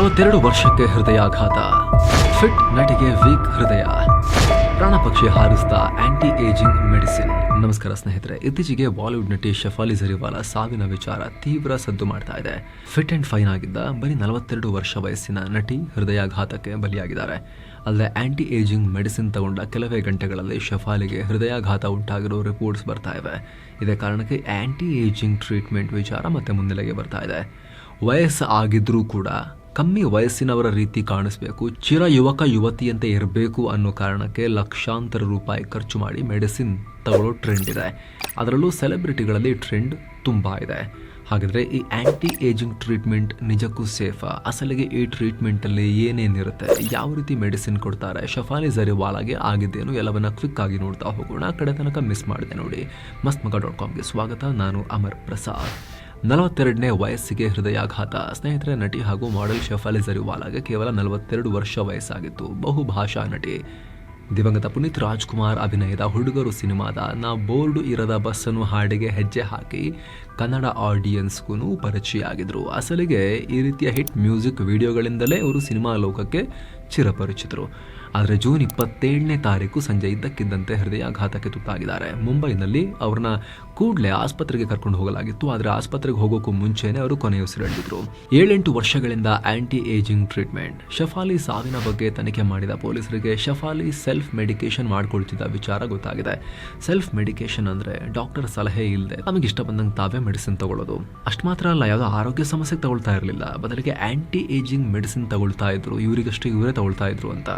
ನಲವತ್ತೆರಡು ವರ್ಷಕ್ಕೆ ಹೃದಯಾಘಾತ. ಫಿಟ್ ನಟಿಗೆ ವೀಕ್ ಹೃದಯ. ಪ್ರಾಣ ಪಕ್ಷಿ ಹಾರಿಸಿದ ಆಂಟಿ ಏಜಿಂಗ್ ಮೆಡಿಸಿನ್ ನಮಸ್ಕಾರ ಸ್ನೇಹಿತರೆ, ಇತ್ತೀಚೆಗೆ ಬಾಲಿವುಡ್ ನಟಿ ಶಫಾಲಿ ಜರಿವಾಲಾ ಸಾವಿನ ವಿಚಾರ ತೀವ್ರ ಸದ್ದು ಮಾಡ್ತಾ ಇದೆ. ಫಿಟ್ ಅಂಡ್ ಫೈನ್ ಆಗಿದ್ದ ಬರೀ ನಲವತ್ತೆರಡು ವರ್ಷ ವಯಸ್ಸಿನ ನಟಿ ಹೃದಯಾಘಾತಕ್ಕೆ ಬಲಿಯಾಗಿದ್ದಾರೆ. ಅಲ್ಲದೆ ಆಂಟಿ ಏಜಿಂಗ್ ಮೆಡಿಸಿನ್ ತಗೊಂಡ ಕೆಲವೇ ಗಂಟೆಗಳಲ್ಲಿ ಶಫಾಲಿಗೆ ಹೃದಯಾಘಾತ ಉಂಟಾಗಿರೋ ರಿಪೋರ್ಟ್ಸ್ ಬರ್ತಾ ಇವೆ. ಇದೇ ಕಾರಣಕ್ಕೆ ಆಂಟಿ ಏಜಿಂಗ್ ಟ್ರೀಟ್ಮೆಂಟ್ ವಿಚಾರ ಮತ್ತೆ ಮುನ್ನೆಲೆಗೆ ಬರ್ತಾ ಇದೆ. ವಯಸ್ಸು ಆಗಿದ್ರೂ ಕೂಡ ಕಮ್ಮಿ ವಯಸ್ಸಿನವರ ರೀತಿ ಕಾಣಿಸ್ಬೇಕು, ಚಿರ ಯುವಕ ಯುವತಿಯಂತೆ ಇರಬೇಕು ಅನ್ನೋ ಕಾರಣಕ್ಕೆ ಲಕ್ಷಾಂತರ ರೂಪಾಯಿ ಖರ್ಚು ಮಾಡಿ ಮೆಡಿಸಿನ್ ತಗೊಳ್ಳೋ ಟ್ರೆಂಡ್ ಇದೆ. ಅದರಲ್ಲೂ ಸೆಲೆಬ್ರಿಟಿಗಳಲ್ಲಿ ಟ್ರೆಂಡ್ ತುಂಬ ಇದೆ. ಹಾಗಿದ್ರೆ ಈ ಆ್ಯಂಟಿ ಏಜಿಂಗ್ ಟ್ರೀಟ್ಮೆಂಟ್ ನಿಜಕ್ಕೂ ಸೇಫಾ ಅಸಲಿಗೆ ಈ ಟ್ರೀಟ್ಮೆಂಟಲ್ಲಿ ಏನೇನಿರುತ್ತೆ ಯಾವ ರೀತಿ ಮೆಡಿಸಿನ್ ಕೊಡ್ತಾರೆ? ಶಫಾಲಿ ಜರಿವಾಲಾಗೆ ಆಗಿದ್ದೇನು? ಎಲ್ಲವನ್ನ ಕ್ವಿಕ್ ಆಗಿ ನೋಡ್ತಾ ಹೋಗೋಣ. ಕಡೆ ತನಕ ಮಿಸ್ ಮಾಡಿದೆ ನೋಡಿ. ಮಸ್ತ್ ಮಗ ಸ್ವಾಗತ. ನಾನು ಅಮರ್ ಪ್ರಸಾದ್. ನಲವತ್ತೆರಡನೇ ವಯಸ್ಸಿಗೆ ಹೃದಯಾಘಾತ. ಸ್ನೇಹಿತರೆ, ನಟಿ ಹಾಗೂ ಮಾಡೆಲ್ ಶಫಾಲಿ ಜರಿವಾಲಾಗೆ ಕೇವಲ ನಲವತ್ತೆರಡು ವರ್ಷ ವಯಸ್ಸಾಗಿತ್ತು. ಬಹುಭಾಷಾ ನಟಿ. ದಿವಂಗತ ಪುನೀತ್ ರಾಜ್ಕುಮಾರ್ ಅಭಿನಯದ ಹುಡುಗರು ಸಿನಿಮಾದ ನಾ ಬೋರ್ಡು ಇರದ ಬಸ್ಸನ್ನು ಹಾಡಿಗೆ ಹೆಜ್ಜೆ ಹಾಕಿ ಕನ್ನಡ ಆಡಿಯನ್ಸ್ಗೂ ಪರಿಚಯ ಆಗಿದ್ರು ಅಸಲಿಗೆ ಈ ರೀತಿಯ ಹಿಟ್ ಮ್ಯೂಸಿಕ್ ವಿಡಿಯೋಗಳಿಂದಲೇ ಅವರು ಸಿನಿಮಾ ಲೋಕಕ್ಕೆ ಚಿರಪರಿಚಿತರು. ಆದರೆ ಜೂನ್ ಇಪ್ಪತ್ತೇಳನೇ ತಾರೀಕು ಸಂಜೆ ಇದ್ದಕ್ಕಿದ್ದಂತೆ ಹೃದಯಾಘಾತಕ್ಕೆ ತುತ್ತಾಗಿದ್ದಾರೆ. ಮುಂಬೈನಲ್ಲಿ ಅವ್ರನ್ನ ಕೂಡಲೇ ಆಸ್ಪತ್ರೆಗೆ ಕರ್ಕೊಂಡು ಹೋಗಲಾಗಿತ್ತು. ಆದರೆ ಆಸ್ಪತ್ರೆಗೆ ಹೋಗೋಕ್ಕೂ ಮುಂಚೆನೇ ಅವರು ಕೊನೆಯುಸಿರೆಳೆದಿದ್ರು ಏಳೆಂಟು ವರ್ಷಗಳಿಂದ ಆಂಟಿ ಏಜಿಂಗ್ ಟ್ರೀಟ್ಮೆಂಟ್ ಶಫಾಲಿ ಸಾವಿನ ಬಗ್ಗೆ ತನಿಖೆ ಮಾಡಿದ ಪೊಲೀಸರಿಗೆ ಶಫಾಲಿ ಸೆಲ್ಫ್ ಮೆಡಿಕೇಶನ್ ಮಾಡ್ಕೊಳ್ತಿದ್ದ ವಿಚಾರ ಗೊತ್ತಾಗಿದೆ. ಸೆಲ್ಫ್ ಮೆಡಿಕೇಶನ್ ಅಂದ್ರೆ ಡಾಕ್ಟರ್ ಸಲಹೆ ಇಲ್ಲದೆ ನಮಗೆ ಇಷ್ಟ ಬಂದಂಗೆ ತಾವೇ ಮೆಡಿಸಿನ್ ತಗೊಳ್ಳೋದು. ಅಷ್ಟು ಮಾತ್ರ ಅಲ್ಲ, ಯಾವುದೋ ಆರೋಗ್ಯ ಸಮಸ್ಯೆ ತಗೊಳ್ತಾ ಇರಲಿಲ್ಲ. ಬದಲಿಗೆ ಆಂಟಿ ಏಜಿಂಗ್ ಮೆಡಿಸಿನ್ ತಗೊಳ್ತಾ ಇದ್ರು. ಇವರಿಗಷ್ಟು ಇವರೇ ತಗೊಳ್ತಾ ಇದ್ರು ಅಂತ.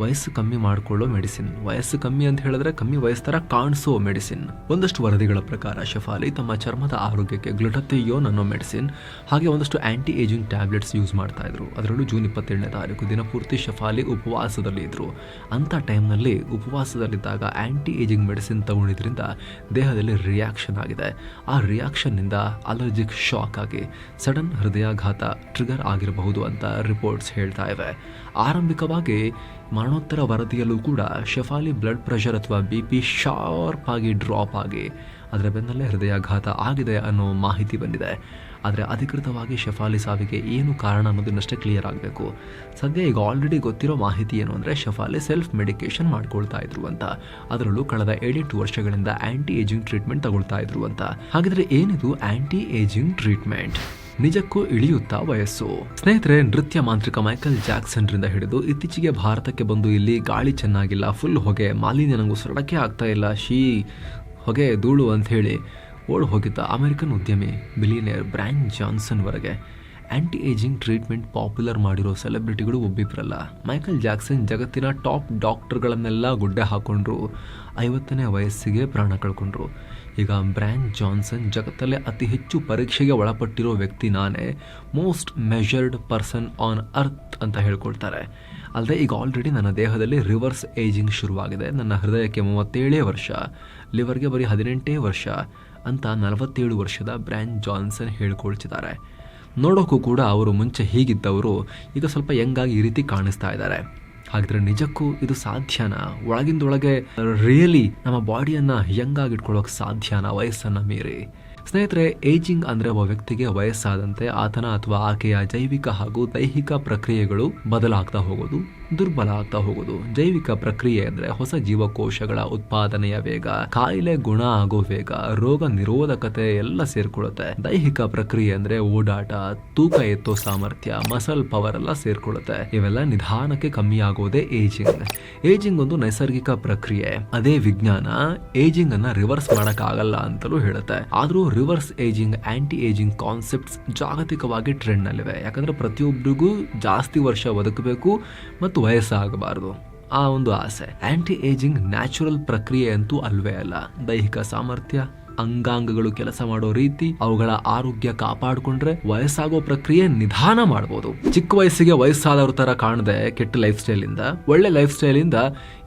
ವಯಸ್ಸು ಕಮ್ಮಿ ಮಾಡಿಕೊಳ್ಳೋ ಮೆಡಿಸಿನ್. ವಯಸ್ಸು ಕಮ್ಮಿ ಅಂತ ಹೇಳಿದ್ರೆ ಕಮ್ಮಿ ವಯಸ್ಸರ ಕಾಣಿಸೋ ಮೆಡಿಸಿನ್. ಒಂದಷ್ಟು ವರದಿಗಳ ಪ್ರಕಾರ ಶಫಾಲಿ ತಮ್ಮ ಚರ್ಮದ ಆರೋಗ್ಯಕ್ಕೆ ಗ್ಲುಟಥಿಯೋನ್ ಅನ್ನೋ ಮೆಡಿಸಿನ್. ಹಾಗೆ ಒಂದಷ್ಟು ಆಂಟಿ ಏಜಿಂಗ್ ಟ್ಯಾಬ್ಲೆಟ್ಸ್ ಯೂಸ್ ಮಾಡ್ತಾ ಇದ್ರು. ಅದರಲ್ಲೂ ಜೂನ್ ಇಪ್ಪತ್ತೇಳನೇ ತಾರೀಕು ದಿನಪೂರ್ತಿ ಶಫಾಲಿ ಉಪವಾಸದಲ್ಲಿ ಇದ್ರು. ಅಂಥ ಟೈಮ್ನಲ್ಲಿ ಉಪವಾಸದಲ್ಲಿದ್ದಾಗ ಆಂಟಿ ಏಜಿಂಗ್ ಮೆಡಿಸಿನ್ ತಗೊಂಡಿದ್ರಿಂದ ದೇಹದಲ್ಲಿ ರಿಯಾಕ್ಷನ್ ಆಗಿದೆ. ಆ ರಿಯಾಕ್ಷನ್ನಿಂದ ಅಲರ್ಜಿಕ್ ಶಾಕ್ ಆಗಿ ಸಡನ್ ಹೃದಯಾಘಾತ ಟ್ರಿಗರ್ ಆಗಿರಬಹುದು ಅಂತ ರಿಪೋರ್ಟ್ಸ್ ಹೇಳ್ತಾ ಇವೆ. ಆರಂಭಿಕವಾಗಿ ಮರಣೋತ್ತರ ವರದಿಯಲ್ಲೂ ಕೂಡ ಶೆಫಾಲಿ ಬ್ಲಡ್ ಪ್ರೆಷರ್ ಅಥವಾ ಬಿ ಪಿ ಶಾರ್ಪ್ ಆಗಿ ಡ್ರಾಪ್ ಆಗಿ ಅದರ ಬೆನ್ನಲ್ಲೇ ಹೃದಯಾಘಾತ ಆಗಿದೆ ಅನ್ನೋ ಮಾಹಿತಿ ಬಂದಿದೆ. ಆದರೆ ಅಧಿಕೃತವಾಗಿ ಶೆಫಾಲಿ ಸಾವಿಗೆ ಏನು ಕಾರಣ ಅನ್ನೋದನ್ನಷ್ಟೇ ಕ್ಲಿಯರ್ ಆಗಬೇಕು. ಸದ್ಯ ಈಗ ಆಲ್ರೆಡಿ ಗೊತ್ತಿರೋ ಮಾಹಿತಿ ಏನು ಅಂದರೆ ಶೆಫಾಲಿ ಸೆಲ್ಫ್ ಮೆಡಿಕೇಶನ್ ಮಾಡ್ಕೊಳ್ತಾ ಇದ್ರು ಅಂತ. ಅದರಲ್ಲೂ ಕಳೆದ ಏಳೆಂಟು ವರ್ಷಗಳಿಂದ ಆ್ಯಂಟಿ ಏಜಿಂಗ್ ಟ್ರೀಟ್ಮೆಂಟ್ ತಗೊಳ್ತಾ ಇದ್ರು ಅಂತ. ಹಾಗಿದ್ರೆ ಏನಿದು ಆ್ಯಂಟಿ ಏಜಿಂಗ್ ಟ್ರೀಟ್ಮೆಂಟ್ ನಿಜಕ್ಕೂ ಇಳಿಯುತ್ತಾ ವಯಸ್ಸು? ಸ್ನೇಹಿತರೆ, ನೃತ್ಯ ಮಾಂತ್ರಿಕ ಮೈಕಲ್ ಜಾಕ್ಸನ್ ರಿಂದ ಹಿಡಿದು ಇತ್ತೀಚೆಗೆ ಭಾರತಕ್ಕೆ ಬಂದು ಇಲ್ಲಿ ಗಾಳಿ ಚೆನ್ನಾಗಿಲ್ಲ, ಫುಲ್ ಹೊಗೆ, ಮಾಲಿನ್ಯ ನಂಗೆ ಉಸಿರಾಡಕ್ಕೆ ಆಗ್ತಾ ಇಲ್ಲ, ಶೀ ಹೊಗೆ ಧೂಳು ಅಂತ ಹೇಳಿ ಓಡ್ ಹೋಗಿದ್ದ ಅಮೆರಿಕನ್ ಉದ್ಯಮಿ ಬಿಲಿಯನಿಯರ್ ಬ್ರ್ಯಾನ್ ಜಾನ್ಸನ್ ವರೆಗೆ. ಆಂಟಿ ಏಜಿಂಗ್ ಟ್ರೀಟ್ಮೆಂಟ್ ಪಾಪ್ಯುಲರ್ ಮಾಡಿರೋ ಸೆಲೆಬ್ರಿಟಿಗಳು ಒಬ್ಬಿಬ್ರಲ್ಲ. ಮೈಕಲ್ ಜಾಕ್ಸನ್ ಜಗತ್ತಿನ ಟಾಪ್ ಡಾಕ್ಟರ್ಗಳನ್ನೆಲ್ಲ ಗುಡ್ಡೆ ಹಾಕೊಂಡ್ರು. ಐವತ್ತನೇ ವಯಸ್ಸಿಗೆ ಪ್ರಾಣ ಕಳ್ಕೊಂಡ್ರು. ಈಗ ಬ್ರ್ಯಾನ್ ಜಾನ್ಸನ್ ಜಗತ್ತಲ್ಲೇ ಅತಿ ಹೆಚ್ಚು ಪರೀಕ್ಷೆಗೆ ಒಳಪಟ್ಟಿರೋ ವ್ಯಕ್ತಿ ನಾನೇ. Most measured person on earth ಅಂತ ಹೇಳ್ಕೊಳ್ತಾರೆ. ಅಲ್ಲದೆ ಈಗ ಆಲ್ರೆಡಿ ನನ್ನ ದೇಹದಲ್ಲಿ ರಿವರ್ಸ್ ಏಜಿಂಗ್ ಶುರುವಾಗಿದೆ. ನನ್ನ ಹೃದಯಕ್ಕೆ ಮೂವತ್ತೇಳೇ ವರ್ಷ ಲಿವರ್ಗೆ ಬರೀ ಹದಿನೆಂಟೇ ವರ್ಷ ಅಂತ ನಲವತ್ತೇಳು ವರ್ಷದ ಬ್ರ್ಯಾನ್ ಜಾನ್ಸನ್ ಹೇಳ್ಕೊಳ್ತಿದ್ದಾರೆ. ನೋಡೋಕ್ಕೂ ಕೂಡ ಅವರು ಮುಂಚೆ ಹೀಗಿದ್ದವರು ಈಗ ಸ್ವಲ್ಪ ಯಂಗಾಗಿ ಈ ರೀತಿ ಕಾಣಿಸ್ತಾ ಇದ್ದಾರೆ. ಹಾಗಿದ್ರೆ ನಿಜಕ್ಕೂ ಇದು ಸಾಧ್ಯನಾ? ಒಳಗಿಂದೊಳಗೆ ರಿಯಲಿ ನಮ್ಮ ಬಾಡಿಯನ್ನ ಯಂಗ್ ಆಗಿ ಇಟ್ಕೊಳ್ಳೋಕೆ ಸಾಧ್ಯನಾ ವಯಸ್ಸನ್ನ ಮೀರಿ? ಸ್ನೇಹಿತರೆ, ಏಜಿಂಗ್ ಅಂದ್ರೆ ಒಬ್ಬ ವ್ಯಕ್ತಿಗೆ ವಯಸ್ಸಾದಂತೆ ಆತನ ಅಥವಾ ಆಕೆಯ ಜೈವಿಕ ಹಾಗೂ ದೈಹಿಕ ಪ್ರಕ್ರಿಯೆಗಳು ಬದಲಾಗ್ತಾ ಹೋಗೋದು, ದುರ್ಬಲ ಆಗ್ತಾ ಹೋಗೋದು. ಜೈವಿಕ ಪ್ರಕ್ರಿಯೆ ಅಂದ್ರೆ ಹೊಸ ಜೀವಕೋಶಗಳ ಉತ್ಪಾದನೆಯ ವೇಗ, ಕಾಯಿಲೆ ಗುಣ ಆಗೋ ವೇಗ, ರೋಗ ನಿರೋಧಕತೆ ಎಲ್ಲ ಸೇರ್ಕೊಳ್ಳುತ್ತೆ. ದೈಹಿಕ ಪ್ರಕ್ರಿಯೆ ಅಂದ್ರೆ ಓಡಾಟ, ತೂಕ ಎತ್ತೋ ಸಾಮರ್ಥ್ಯ ಮಸಲ್ ಪವರ್ ಎಲ್ಲ ಸೇರ್ಕೊಳ್ಳುತ್ತೆ. ಇವೆಲ್ಲ ನಿಧಾನಕ್ಕೆ ಕಮ್ಮಿ ಆಗೋದೇ ಏಜಿಂಗ್. ಏಜಿಂಗ್ ಒಂದು ನೈಸರ್ಗಿಕ ಪ್ರಕ್ರಿಯೆ. ಅದೇ ವಿಜ್ಞಾನ ಏಜಿಂಗ್ ಅನ್ನ ರಿವರ್ಸ್ ಮಾಡಕ್ ಆಗಲ್ಲ ಅಂತಲೂ ಹೇಳುತ್ತೆ. ಆದ್ರೂ reverse ageing anti ageing concepts ಜಾಗತಿಕವಾಗಿ ಟ್ರೆಂಡ್ನಲ್ಲಿವೆ ಯಾಕಂದರೆ ಪ್ರತಿಯೊಬ್ಬರಿಗೂ ಜಾಸ್ತಿ ವರ್ಷ ಬದುಕಬೇಕು ಮತ್ತು ವಯಸ್ಸಾಗಬಾರ್ದು. ಆ ಒಂದು ಆಸೆ. ಆ್ಯಂಟಿ ಏಜಿಂಗ್ ನ್ಯಾಚುರಲ್ ಪ್ರಕ್ರಿಯೆ ಅಂತೂ ಅಲ್ವೇ ಅಲ್ಲ. ದೈಹಿಕ ಸಾಮರ್ಥ್ಯ ಅಂಗಾಂಗಗಳು ಕೆಲಸ ಮಾಡೋ ರೀತಿ ಅವುಗಳ ಆರೋಗ್ಯ ಕಾಪಾಡಿಕೊಂಡ್ರೆ ವಯಸ್ಸಾಗೋ ಪ್ರಕ್ರಿಯೆ ನಿಧಾನ ಮಾಡಬಹುದು ಚಿಕ್ಕ ವಯಸ್ಸಿಗೆ ವಯಸ್ಸಾದವ್ರ ತರ ಕಾಣದೆ ಕೆಟ್ಟ ಲೈಫ್ ಸ್ಟೈಲ್ ಇಂದ ಒಳ್ಳೆ ಲೈಫ್ ಸ್ಟೈಲ್ ಇಂದ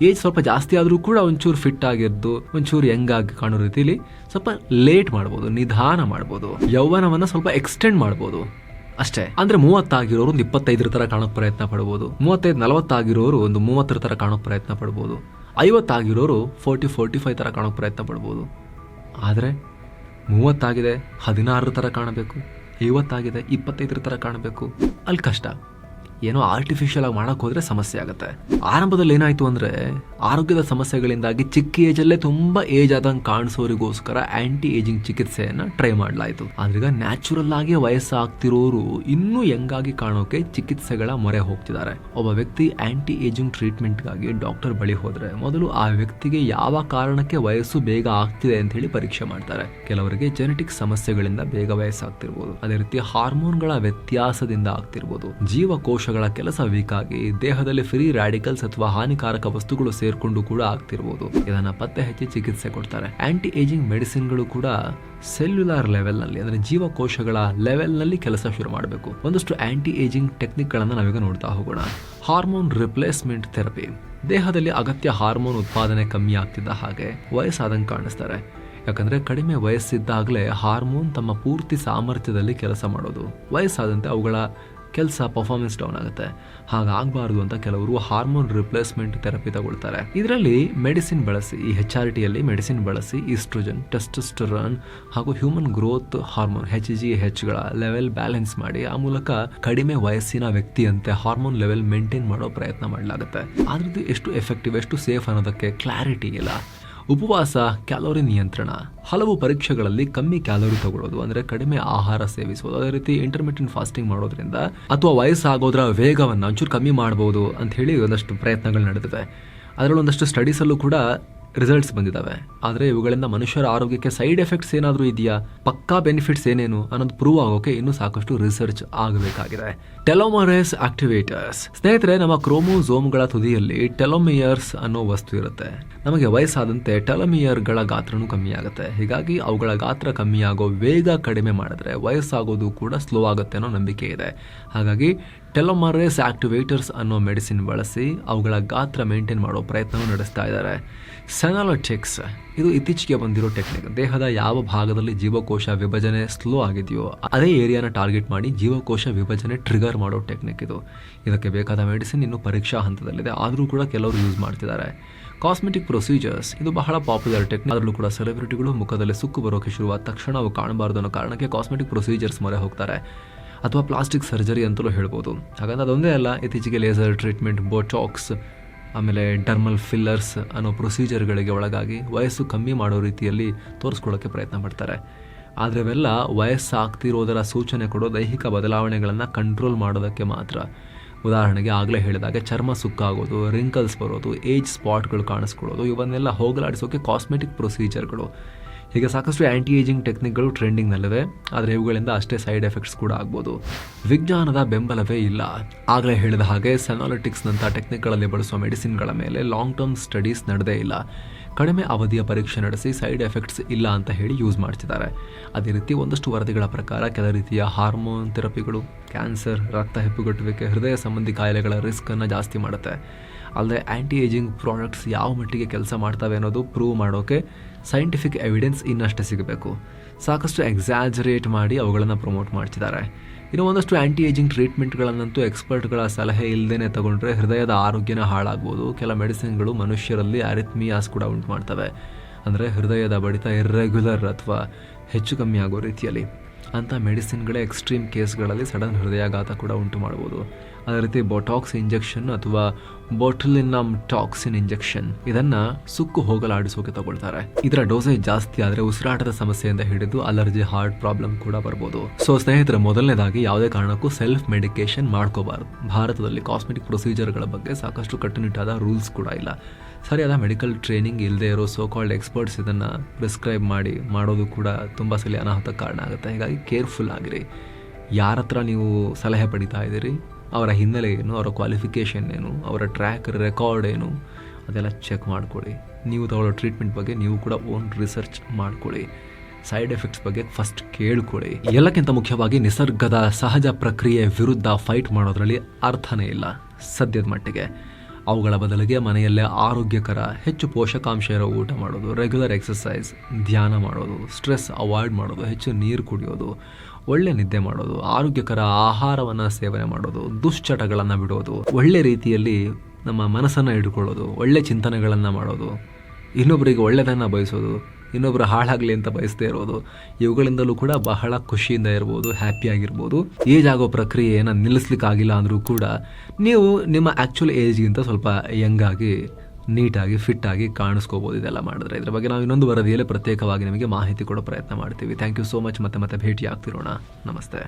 ಏಜ್ ಸ್ವಲ್ಪ ಜಾಸ್ತಿ ಆದ್ರೂ ಕೂಡ ಒಂಚೂರು ಫಿಟ್ ಆಗಿದ್ದು ಒಂಚೂರು ಯಂಗ್ ಆಗಿ ಕಾಣೋ ರೀತಿಲಿ ಸ್ವಲ್ಪ ಲೇಟ್ ಮಾಡಬಹುದು ನಿಧಾನ ಮಾಡಬಹುದು ಯೌವನವನ್ನ ಸ್ವಲ್ಪ ಎಕ್ಸ್ಟೆಂಡ್ ಮಾಡಬಹುದು ಅಷ್ಟೇ. ಅಂದ್ರೆ ಮೂವತ್ತಾಗಿರೋರು ಒಂದು ಇಪ್ಪತ್ತೈದರ ತರ ಕಾಣೋಕ್ ಪ್ರಯತ್ನ ಪಡಬಹುದು ಮೂವತ್ತೈದು, ನಲವತ್ತಾಗಿರೋರು ಒಂದು ಮೂವತ್ತರ ತರ ಕಾಣೋ ಪ್ರಯತ್ನ ಪಡಬಹುದು ಐವತ್ತಾಗಿರೋರು ಫೋರ್ಟಿ ಫೋರ್ಟಿ ಫೈವ್ ತರ ಕಾಣೋಕ್ ಪ್ರಯತ್ನ ಪಡ್ಬೋದು. ಆದರೆ ಮೂವತ್ತಾಗಿದೆ ಹದಿನಾರರ ಥರ ಕಾಣಬೇಕು ಐವತ್ತಾಗಿದೆ ಇಪ್ಪತ್ತೈದರ ಥರ ಕಾಣಬೇಕು. ಅಲ್ಲಿ ಕಷ್ಟ. ಏನೋ ಆರ್ಟಿಫಿಷಿಯಲ್ ಆಗಿ ಮಾಡಕ್ ಹೋದ್ರೆ ಸಮಸ್ಯೆ ಆಗುತ್ತೆ. ಆರಂಭದಲ್ಲಿ ಏನಾಯ್ತು ಅಂದ್ರೆ, ಆರೋಗ್ಯದ ಸಮಸ್ಯೆಗಳಿಂದಾಗಿ ಚಿಕ್ಕ ಏಜಲ್ಲೇ ತುಂಬಾ ಏಜ್ ಆದಂಗೆ ಕಾಣಿಸೋರಿಗೋಸ್ಕರ ಆಂಟಿ ಏಜಿಂಗ್ ಚಿಕಿತ್ಸೆಯನ್ನ ಟ್ರೈ ಮಾಡಲಾಯಿತು. ಆದ್ರೀಗ ನ್ಯಾಚುರಲ್ ಆಗಿ ವಯಸ್ಸಾಗ್ತಿರೋರು ಇನ್ನೂ ಯಂಗಾಗಿ ಕಾಣೋಕೆ ಚಿಕಿತ್ಸೆಗಳ ಮೊರೆ ಹೋಗ್ತಿದ್ದಾರೆ. ಒಬ್ಬ ವ್ಯಕ್ತಿ ಆಂಟಿ ಏಜಿಂಗ್ ಟ್ರೀಟ್ಮೆಂಟ್ಗಾಗಿ ಡಾಕ್ಟರ್ ಬಳಿ ಹೋದ್ರೆ ಮೊದಲು ಆ ವ್ಯಕ್ತಿಗೆ ಯಾವ ಕಾರಣಕ್ಕೆ ವಯಸ್ಸು ಬೇಗ ಆಗ್ತಿದೆ ಅಂತ ಹೇಳಿ ಪರೀಕ್ಷೆ ಮಾಡ್ತಾರೆ. ಕೆಲವರಿಗೆ ಜೆನೆಟಿಕ್ ಸಮಸ್ಯೆಗಳಿಂದ ಬೇಗ ವಯಸ್ಸಾಗ್ತಿರ್ಬೋದು. ಅದೇ ರೀತಿ ಹಾರ್ಮೋನ್ಗಳ ವ್ಯತ್ಯಾಸದಿಂದ ಆಗ್ತಿರ್ಬೋದು. ಜೀವಕೋಶಗಳ ಕೆಲಸ ವೀಕ್ ಆಗಿ ದೇಹದಲ್ಲಿ ಫ್ರೀ ರಾಡಿಕಲ್ಸ್ ಅಥವಾ ಹಾನಿಕಾರಕ ವಸ್ತುಗಳು ಸೇರ್ಕೊಂಡು ಕೂಡ ಆಗ್ತಿರ್ಬೋದು. ಇದನ್ನ ಪತ್ತೆ ಹಚ್ಚಿ ಚಿಕಿತ್ಸೆ ಕೊಡ್ತಾರೆ. ಆಂಟಿ ಏಜಿಂಗ್ ಮೆಡಿಸಿನ್ಗಳು ಕೂಡ ಸೆಲ್ಯುಲಾರ್ ಲೆವೆಲ್ನಲ್ಲಿ, ಅಂದ್ರೆ ಜೀವಕೋಶಗಳ ಲೆವೆಲ್ನಲ್ಲಿ ಕೆಲಸ ಶುರು ಮಾಡಬೇಕು. ಒಂದಷ್ಟು ಆಂಟಿ ಏಜಿಂಗ್ ಟೆಕ್ನಿಕ್ ಗಳನ್ನ ನಾವೀಗ ನೋಡ್ತಾ ಹೋಗೋಣ. ಹಾರ್ಮೋನ್ ರಿಪ್ಲೇಸ್ಮೆಂಟ್ ಥೆರಪಿ ದೇಹದಲ್ಲಿ ಅಗತ್ಯ ಹಾರ್ಮೋನ್ ಉತ್ಪಾದನೆ ಕಮ್ಮಿ ಆಗ್ತಿದ್ದ ಹಾಗೆ ವಯಸ್ಸಾದಂಗೆ ಕಾಣಿಸ್ತಾರೆ. ಯಾಕಂದ್ರೆ ಕಡಿಮೆ ವಯಸ್ಸಿದ್ದಾಗಲೇ ಹಾರ್ಮೋನ್ ತಮ್ಮ ಪೂರ್ತಿ ಸಾಮರ್ಥ್ಯದಲ್ಲಿ ಕೆಲಸ ಮಾಡೋದು. ವಯಸ್ಸಾದಂತೆ ಅವುಗಳ ಕೆಲಸ ಪರ್ಫಾರ್ಮೆನ್ಸ್ ಡೌನ್ ಆಗುತ್ತೆ. ಹಾಗಾಗಬಾರ್ದು ಅಂತ ಕೆಲವರು ಹಾರ್ಮೋನ್ ರಿಪ್ಲೇಸ್ಮೆಂಟ್ ಥೆರಪಿ ತಗೊಳ್ತಾರೆ. ಇದರಲ್ಲಿ ಮೆಡಿಸಿನ್ ಬಳಸಿ, ಈ ಹೆಚ್ ಆರ್ ಟಿಯಲ್ಲಿ ಮೆಡಿಸಿನ್ ಬಳಸಿ ಈಸ್ಟ್ರೋಜನ್ ಟೆಸ್ಟೋಸ್ಟೆರಾನ್ ಹಾಗೂ human growth hormone H G ಹೆಚ್ಗಳ level balance ಮಾಡಿ, ಆ ಮೂಲಕ ಕಡಿಮೆ ವಯಸ್ಸಿನ ವ್ಯಕ್ತಿಯಂತೆ ಹಾರ್ಮೋನ್ ಲೆವೆಲ್ ಮೇಂಟೈನ್ ಮಾಡೋ ಪ್ರಯತ್ನ ಮಾಡಲಾಗುತ್ತೆ. ಆದ್ರದ್ದು ಎಷ್ಟು ಎಫೆಕ್ಟಿವ್ ಎಷ್ಟು ಸೇಫ್ ಅನ್ನೋದಕ್ಕೆ ಕ್ಲಾರಿಟಿ ಇಲ್ಲ. ಉಪವಾಸ, ಕ್ಯಾಲೋರಿ ನಿಯಂತ್ರಣ, ಹಲವು ಪರೀಕ್ಷೆಗಳಲ್ಲಿ ಕಮ್ಮಿ ಕ್ಯಾಲೋರಿ ತಗೊಳ್ಳೋದು, ಅಂದ್ರೆ ಕಡಿಮೆ ಆಹಾರ ಸೇವಿಸೋದು ಅದೇ ರೀತಿ ಇಂಟರ್ಮೀಡಿಯಂಟ್ ಫಾಸ್ಟಿಂಗ್ ಮಾಡೋದ್ರಿಂದ ಅಥವಾ ವಯಸ್ಸಾಗೋದ್ರ ವೇಗವನ್ನು ಒಂಚೂರು ಕಮ್ಮಿ ಮಾಡಬಹುದು ಅಂತ ಹೇಳಿ ಒಂದಷ್ಟು ಪ್ರಯತ್ನಗಳು ನಡೆದಿವೆ ಅದರಲ್ಲಿ ಒಂದಷ್ಟು ಸ್ಟಡೀಸಲ್ಲೂ ಕೂಡ ರಿಸಲ್ಟ್ಸ್ ಬಂದಿದ್ದಾವೆ ಆದರೆ ಇವುಗಳಿಂದ ಮನುಷ್ಯರ ಆರೋಗ್ಯಕ್ಕೆ ಸೈಡ್ ಎಫೆಕ್ಟ್ಸ್ ಏನಾದರೂ ಇದೆಯಾ? ಪಕ್ಕಾ ಬೆನಿಫಿಟ್ಸ್ ಏನೇನು? ಅನ್ನೋದು ಪ್ರೂವ್ ಆಗೋಕೆ ಇನ್ನೂ ಸಾಕಷ್ಟು ರಿಸರ್ಚ್ ಆಗಬೇಕಾಗಿದೆ. ಟೆಲೋಮರೇಸ್ ಆಕ್ಟಿವೇಟರ್ಸ್ ಸ್ನೇಹಿತರೆ, ನಮ್ಮ ಕ್ರೋಮೋಸೋಮ್ಗಳ ತುದಿಯಲ್ಲಿ ಟೆಲೋಮಿಯರ್ಸ್ ಅನ್ನೋ ವಸ್ತು ಇರುತ್ತೆ. ನಮಗೆ ವಯಸ್ಸಾದಂತೆ ಟೆಲಮಿಯರ್ಗಳ ಗಾತ್ರನೂ ಕಮ್ಮಿ ಆಗುತ್ತೆ. ಹೀಗಾಗಿ ಅವುಗಳ ಗಾತ್ರ ಕಮ್ಮಿ ಆಗೋ ವೇಗ ಕಡಿಮೆ ಮಾಡಿದ್ರೆ ವಯಸ್ಸಾಗೋದು ಕೂಡ ಸ್ಲೋ ಆಗುತ್ತೆ ಅನ್ನೋ ನಂಬಿಕೆ ಇದೆ. ಹಾಗಾಗಿ ಟೆಲೋಮರೇಸ್ ಆಕ್ಟಿವೇಟರ್ಸ್ ಅನ್ನೋ ಮೆಡಿಸಿನ್ ಬಳಸಿ ಅವುಗಳ ಗಾತ್ರ ಮೇಂಟೈನ್ ಮಾಡೋ ಪ್ರಯತ್ನವೂ ನಡೆಸ್ತಾ ಇದ್ದಾರೆ. ಸೆನಾಲೋಟೆಕ್ಸ್ ಇದು ಇತ್ತೀಚೆಗೆ ಬಂದಿರೋ ಟೆಕ್ನಿಕ್. ದೇಹದ ಯಾವ ಭಾಗದಲ್ಲಿ ಜೀವಕೋಶ ವಿಭಜನೆ ಸ್ಲೋ ಆಗಿದೆಯೋ ಅದೇ ಏರಿಯಾನ ಟಾರ್ಗೆಟ್ ಮಾಡಿ ಜೀವಕೋಶ ವಿಭಜನೆ ಟ್ರಿಗರ್ ಮಾಡೋ ಟೆಕ್ನಿಕ್ ಇದು. ಇದಕ್ಕೆ ಬೇಕಾದ ಮೆಡಿಸಿನ್ ಇನ್ನು ಪರೀಕ್ಷಾ ಹಂತದಲ್ಲಿದೆ. ಆದರೂ ಕೂಡ ಕೆಲವರು ಯೂಸ್ ಮಾಡ್ತಿದ್ದಾರೆ. ಕಾಸ್ಮೆಟಿಕ್ ಪ್ರೊಸೀಜರ್ಸ್, ಇದು ಬಹಳ ಪಾಪ್ಯುಲರ್ ಟೆಕ್ನಿಕ್. ಅದರಲ್ಲೂ ಕೂಡ ಸೆಲೆಬ್ರಿಟಿಗಳು ಮುಖದಲ್ಲಿ ಸುಕ್ಕು ಬರೋಕೆ ಶುರುವಾದ ತಕ್ಷಣ ಅವು ಕಾಣಬಾರ್ದು ಅನ್ನೋ ಕಾರಣಕ್ಕೆ ಕಾಸ್ಮೆಟಿಕ್ ಪ್ರೊಸೀಜರ್ಸ್ ಮೊರೆ ಹೋಗ್ತಾರೆ. ಅಥವಾ ಪ್ಲಾಸ್ಟಿಕ್ ಸರ್ಜರಿ ಅಂತಲೂ ಹೇಳ್ಬೋದು. ಹಾಗಂದ್ರೆ ಅದೊಂದೇ ಅಲ್ಲ, ಇತ್ತೀಚೆಗೆ ಲೇಸರ್ ಟ್ರೀಟ್ಮೆಂಟ್ ಬೋಟಾಕ್ಸ್ ಆಮೇಲೆ ಡರ್ಮಲ್ ಫಿಲ್ಲರ್ಸ್ ಅನ್ನೋ ಪ್ರೊಸೀಜರ್ಗಳಿಗೆ ಒಳಗಾಗಿ ವಯಸ್ಸು ಕಮ್ಮಿ ಮಾಡೋ ರೀತಿಯಲ್ಲಿ ತೋರಿಸ್ಕೊಳ್ಳೋಕ್ಕೆ ಪ್ರಯತ್ನ ಮಾಡ್ತಾರೆ. ಆದರೆ ಅವೆಲ್ಲ ವಯಸ್ಸಾಗ್ತಿರೋದರ ಸೂಚನೆ ಕೊಡೋ ದೈಹಿಕ ಬದಲಾವಣೆಗಳನ್ನು ಕಂಟ್ರೋಲ್ ಮಾಡೋದಕ್ಕೆ ಮಾತ್ರ. ಉದಾಹರಣೆಗೆ ಆಗಲೇ ಹೇಳಿದಾಗೆ, ಚರ್ಮ ಸುಕ್ಕಾಗೋದು ರಿಂಕಲ್ಸ್ ಬರೋದು ಏಜ್ ಸ್ಪಾಟ್ಗಳು ಕಾಣಿಸ್ಕೊಳ್ಳೋದು, ಇವನ್ನೆಲ್ಲ ಹೋಗಲಾಡಿಸೋಕೆ ಕಾಸ್ಮೆಟಿಕ್ ಪ್ರೊಸೀಜರ್ಗಳು ಹೀಗೆ ಸಾಕಷ್ಟು ಆ್ಯಂಟಿ ಏಜಿಂಗ್ ಟೆಕ್ನಿಕ್ಗಳು ಟ್ರೆಂಡಿಂಗ್ನಲ್ಲಿವೆ ಆದರೆ ಇವುಗಳಿಂದ ಅಷ್ಟೇ ಸೈಡ್ ಎಫೆಕ್ಟ್ಸ್ ಕೂಡ ಆಗ್ಬೋದು. ವಿಜ್ಞಾನದ ಬೆಂಬಲವೇ ಇಲ್ಲ. ಆಗಲೇ ಹೇಳಿದ ಹಾಗೆ ಸೆನಾಲಿಟಿಕ್ಸ್ನಂಥ ಟೆಕ್ನಿಕ್ಗಳಲ್ಲಿ ಬಳಸುವ ಮೆಡಿಸಿನ್ಗಳ ಮೇಲೆ ಲಾಂಗ್ ಟರ್ಮ್ ಸ್ಟಡೀಸ್ ನಡೆದೇ ಇಲ್ಲ. ಕಡಿಮೆ ಅವಧಿಯ ಪರೀಕ್ಷೆ ನಡೆಸಿ ಸೈಡ್ ಎಫೆಕ್ಟ್ಸ್ ಇಲ್ಲ ಅಂತ ಹೇಳಿ ಯೂಸ್ ಮಾಡ್ತಿದ್ದಾರೆ. ಅದೇ ರೀತಿ ಒಂದಷ್ಟು ವರದಿಗಳ ಪ್ರಕಾರ ಕೆಲ ರೀತಿಯ ಹಾರ್ಮೋನ್ ಥೆರಪಿಗಳು ಕ್ಯಾನ್ಸರ್ ರಕ್ತ ಹೆಪ್ಪುಗಟ್ಟುವಿಕೆ, ಹೃದಯ ಸಂಬಂಧಿ ಕಾಯಿಲೆಗಳ ರಿಸ್ಕನ್ನು ಜಾಸ್ತಿ ಮಾಡುತ್ತೆ. ಅಲ್ಲದೆ ಆ್ಯಂಟಿ ಏಜಿಂಗ್ ಪ್ರಾಡಕ್ಟ್ಸ್ ಯಾವ ಮಟ್ಟಿಗೆ ಕೆಲಸ ಮಾಡ್ತವೆ ಅನ್ನೋದು ಪ್ರೂವ್ ಮಾಡೋಕ್ಕೆ ಸೈಂಟಿಫಿಕ್ ಎವಿಡೆನ್ಸ್ ಇನ್ನಷ್ಟೇ ಸಿಗಬೇಕು. ಸಾಕಷ್ಟು ಎಕ್ಸಾಜರೇಟ್ ಮಾಡಿ ಅವುಗಳನ್ನು ಪ್ರಮೋಟ್ ಮಾಡ್ತಿದ್ದಾರೆ. ಇನ್ನು ಒಂದಷ್ಟು ಆ್ಯಂಟಿ ಏಜಿಂಗ್ ಟ್ರೀಟ್ಮೆಂಟ್ಗಳನ್ನಂತೂ ಎಕ್ಸ್ಪರ್ಟ್ಗಳ ಸಲಹೆ ಇಲ್ಲದೇ ತಗೊಂಡ್ರೆ ಹೃದಯದ ಆರೋಗ್ಯನ ಹಾಳಾಗ್ಬೋದು. ಕೆಲ ಮೆಡಿಸಿನ್ಗಳು ಮನುಷ್ಯರಲ್ಲಿ ಅರಿತ್ಮಿಯಾಸ್ ಕೂಡ ಉಂಟು ಮಾಡ್ತವೆ. ಅಂದರೆ ಹೃದಯದ ಬಡಿತ ಇರ್ರೆಗ್ಯುಲರ್ ಅಥವಾ ಹೆಚ್ಚು ಕಮ್ಮಿ ಆಗೋ ರೀತಿಯಲ್ಲಿ. ಅಂಥ ಮೆಡಿಸಿನ್ಗಳೇ ಎಕ್ಸ್ಟ್ರೀಮ್ ಕೇಸ್ಗಳಲ್ಲಿ ಸಡನ್ ಹೃದಯಾಘಾತ ಕೂಡ ಉಂಟು ಮಾಡ್ಬೋದು. ಅದೇ ರೀತಿ ಬೊಟಾಕ್ಸ್ ಇಂಜೆಕ್ಷನ್ ಅಥವಾ ಬೊಟುಲಿನಮ್ ಟಾಕ್ಸಿನ್ ಇಂಜೆಕ್ಷನ್ ಇದನ್ನ ಸುಕ್ಕು ಹೋಗಲಾಡಿಸೋಕೆ ತಗೊಳ್ತಾರೆ. ಇದರ ಡೋಸೇಜ್ ಜಾಸ್ತಿ ಆದ್ರೆ ಉಸಿರಾಟದ ಸಮಸ್ಯೆಯಿಂದ ಹಿಡಿದು ಅಲರ್ಜಿ ಹಾರ್ಟ್ ಪ್ರಾಬ್ಲಮ್ ಕೂಡ ಬರಬಹುದು ಸೊ ಸ್ನೇಹಿತರೆ, ಮೊದಲನೇದಾಗಿ ಯಾವುದೇ ಕಾರಣಕ್ಕೂ ಸೆಲ್ಫ್ ಮೆಡಿಕೇಶನ್ ಮಾಡ್ಕೋಬಾರದು. ಭಾರತದಲ್ಲಿ ಕಾಸ್ಮೆಟಿಕ್ ಪ್ರೊಸೀಜರ್ಗಳ ಬಗ್ಗೆ ಸಾಕಷ್ಟು ಕಟ್ಟುನಿಟ್ಟಾದ ರೂಲ್ಸ್ ಕೂಡ ಇಲ್ಲ. ಸರಿಯಾದ ಮೆಡಿಕಲ್ ಟ್ರೈನಿಂಗ್ ಇಲ್ಲದೆ ಇರೋ ಸೋ ಕಾಲ್ಡ್ ಎಕ್ಸ್ಪರ್ಟ್ಸ್ ಇದನ್ನು ಪ್ರಿಸ್ಕ್ರೈಬ್ ಮಾಡಿ ಮಾಡೋದು ಕೂಡ ತುಂಬ ಸಲ ಅನಾಹುತ ಕಾರಣ ಆಗುತ್ತೆ. ಹೀಗಾಗಿ ಕೇರ್ಫುಲ್ ಆಗಿರಿ. ಯಾರ ಹತ್ರ ನೀವು ಸಲಹೆ ಪಡಿತಾ ಇದ್ದೀರಿ? ಅವರ ಹಿನ್ನೆಲೆ ಏನು ಅವರ ಕ್ವಾಲಿಫಿಕೇಷನ್ ಏನು, ಅವರ ಟ್ರ್ಯಾಕ್ ರೆಕಾರ್ಡ್ ಏನು, ಅದೆಲ್ಲ ಚೆಕ್ ಮಾಡಿಕೊಳ್ಳಿ. ನೀವು ತಗೊಳ್ಳೋ ಟ್ರೀಟ್ಮೆಂಟ್ ಬಗ್ಗೆ ನೀವು ಕೂಡ ಓನ್ ರಿಸರ್ಚ್ ಮಾಡ್ಕೊಳ್ಳಿ. ಸೈಡ್ ಎಫೆಕ್ಟ್ಸ್ ಬಗ್ಗೆ ಫಸ್ಟ್ ಕೇಳ್ಕೊಳ್ಳಿ. ಎಲ್ಲಕ್ಕಿಂತ ಮುಖ್ಯವಾಗಿ ನಿಸರ್ಗದ ಸಹಜ ಪ್ರಕ್ರಿಯೆ ವಿರುದ್ಧ ಫೈಟ್ ಮಾಡೋದ್ರಲ್ಲಿ ಅರ್ಥನೇ ಇಲ್ಲ ಸದ್ಯದ ಮಟ್ಟಿಗೆ. ಅವುಗಳ ಬದಲಿಗೆ ಮನೆಯಲ್ಲೇ ಆರೋಗ್ಯಕರ, ಹೆಚ್ಚು ಪೋಷಕಾಂಶ ಇರೋ ಊಟ ಮಾಡೋದು ರೆಗ್ಯುಲರ್ ಎಕ್ಸಸೈಸ್ ಧ್ಯಾನ ಮಾಡೋದು ಸ್ಟ್ರೆಸ್ ಅವಾಯ್ಡ್ ಮಾಡೋದು, ಹೆಚ್ಚು ನೀರು ಕುಡಿಯೋದು, ಒಳ್ಳೆ ನಿದ್ದೆ ಮಾಡೋದು, ಆರೋಗ್ಯಕರ ಆಹಾರವನ್ನು ಸೇವನೆ ಮಾಡೋದು, ದುಶ್ಚಟಗಳನ್ನು ಬಿಡೋದು, ಒಳ್ಳೆ ರೀತಿಯಲ್ಲಿ ನಮ್ಮ ಮನಸ್ಸನ್ನು ಇಟ್ಕೊಳ್ಳೋದು ಒಳ್ಳೆ ಚಿಂತನೆಗಳನ್ನು ಮಾಡೋದು ಇನ್ನೊಬ್ಬರಿಗೆ ಒಳ್ಳೆಯದನ್ನು ಬಯಸೋದು ಇನ್ನೊಬ್ಬರು ಹಾಳಾಗಲಿ ಅಂತ ಬಯಸದೇ ಇರೋದು, ಇವುಗಳಿಂದಲೂ ಕೂಡ ಬಹಳ ಖುಷಿಯಿಂದ ಇರ್ಬೋದು ಹ್ಯಾಪಿಯಾಗಿರ್ಬೋದು ಏಜ್ ಆಗೋ ಪ್ರಕ್ರಿಯೆಯನ್ನು ನಿಲ್ಲಿಸ್ಲಿಕ್ಕಾಗಿಲ್ಲ ಅಂದರೂ ಕೂಡ ನೀವು ನಿಮ್ಮ ಆ್ಯಕ್ಚುಲ್ ಏಜ್ಗಿಂತ ಸ್ವಲ್ಪ ಯಂಗಾಗಿ ನೀಟಾಗಿ ಫಿಟ್ಟಾಗಿ ಕಾಣಿಸ್ಕೋಬೋದು ಇದೆಲ್ಲ ಮಾಡಿದ್ರೆ. ಇದ್ರ ಬಗ್ಗೆ ನಾವು ಇನ್ನೊಂದು ವರದಿಯಲ್ಲಿ ಪ್ರತ್ಯೇಕವಾಗಿ ನಿಮಗೆ ಮಾಹಿತಿ ಕೊಡೋ ಪ್ರಯತ್ನ ಮಾಡ್ತೀವಿ. ಥ್ಯಾಂಕ್ ಯು ಸೋ ಮಚ್ ಮತ್ತೆ ಮತ್ತೆ ಭೇಟಿ ಆಗ್ತಿರೋಣ ನಮಸ್ತೆ.